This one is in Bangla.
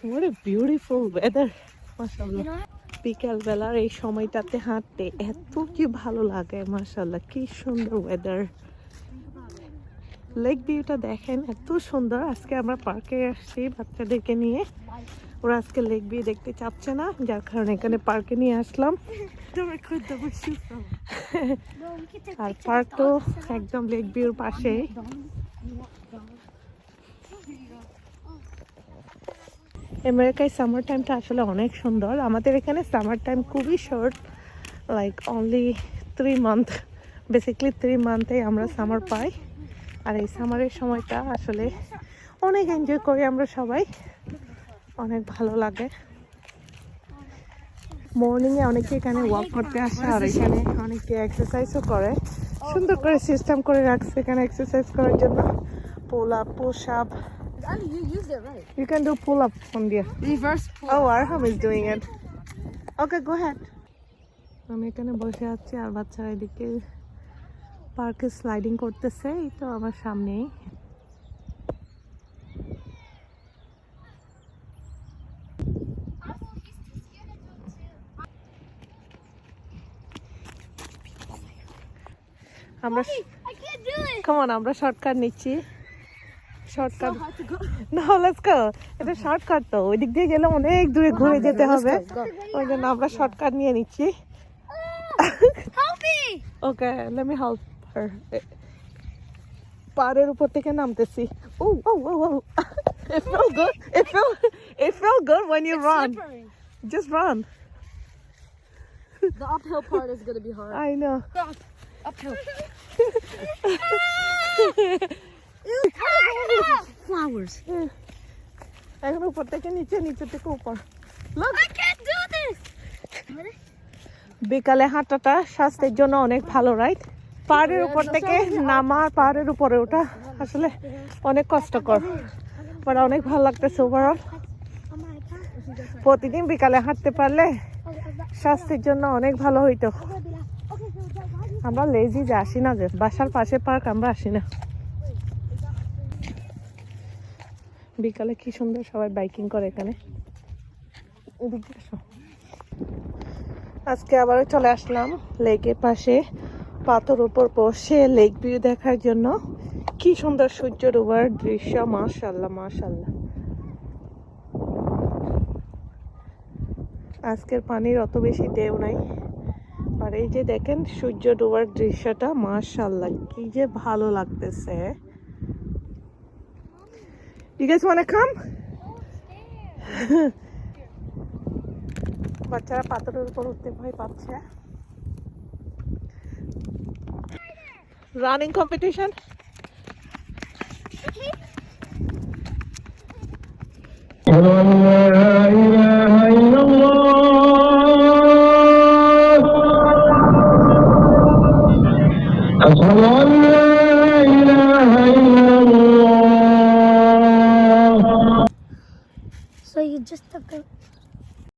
What a beautiful weather. মাশাআল্লাহ। You বিকেল বেলার এই সময়টাতে হাঁটতে এত কি ভালো লাগে মাশাআল্লাহ কি সুন্দর ওয়েদার লেক ভিউটা দেখেন এত সুন্দর। আজকে আমরা পার্কে আসছি বাচ্চাদেরকে নিয়ে। ওরা আজকে লেক ভিউ দেখতে চাচ্ছে না যার কারণে এখানে পার্কে নিয়ে আসলাম। আর পার্ক তো একদম লেক ভিউর পাশেই। আমেরিকায় সামার টাইমটা আসলে অনেক সুন্দর। আমাদের এখানে সামার টাইম খুবই short like only three month basically three মান্থে আমরা সামার পাই। আর এই সামারের সময়টা আসলে অনেক এনজয় করি আমরা সবাই। অনেক ভালো লাগে। মর্নিংয়ে অনেকে এখানে ওয়াক করতে আসে, আর এখানে অনেকে এক্সারসাইজও করে। সুন্দর করে সিস্টেম করে রাখছে এখানে এক্সারসাইজ করার জন্য। Pull up push up Ali, you used it right. You can do pull up from there. Reverse pull. Oh, Arham is doing it. Okay, go ahead. আমি এখানে বসে আছি আর বাচ্চারা এদিকে পার্কে স্লাইডিং করতেছে এই তো আমার সামনেই আমরা I can't do it. কেমন আমরা শর্টকাট নিচ্ছি শর্টকাট go. না লেটস গো এটা শর্টকাট তো ওই দিক দিয়ে গেলে অনেক দূরে ঘুরে যেতে হবে ওই জন্য আমরা শর্টকাট নিয়ে নিচ্ছি! Okay let me help her পাড়ের উপর থেকে নামতেছি ও ও ও ও It felt good. It felt it felt good when you run. Slippery. Just run. The uphill part is gonna be hard. I know. Uphill. Flowers. এখন উপর থেকে নিচে নিচে থেকে উপর Look. I can't do this. বিকালে হাঁটাটা স্বাস্থ্যের জন্য অনেক ভালো রাইট পাহাড়ের উপর থেকে নামা পাহাড়ের উপরে ওটা আসলে অনেক কষ্টকর বাট অনেক ভালো লাগতেছে ওভারঅল প্রতিদিন বিকালে হাঁটতে পারলে স্বাস্থ্যের জন্য অনেক ভালো হইতো আমরা লেজি যে আসি না যে বাসার পাশে পার্ক আমরা আসি না বিকালে কি সুন্দর সবাই বাইকিং করে এখানে। আজকে আবারও চলে আসলাম লেকের পাশে, পাথর উপর বসে লেক ভিউ দেখার জন্য। কি সুন্দর সূর্য ডোবার দৃশ্য মাশাল্লাহ মাশাল্লাহ আজকের পানির অত বেশি ঢেউ নাই। আর এই যে দেখেন সূর্য ডোবার দৃশ্যটা মাশাল্লাহ কি যে ভালো লাগতেছে। You guys want to come? বাচ্চারা পাথরের উপর উঠতে ভয় পাচ্ছে running competition Hello. just a goat.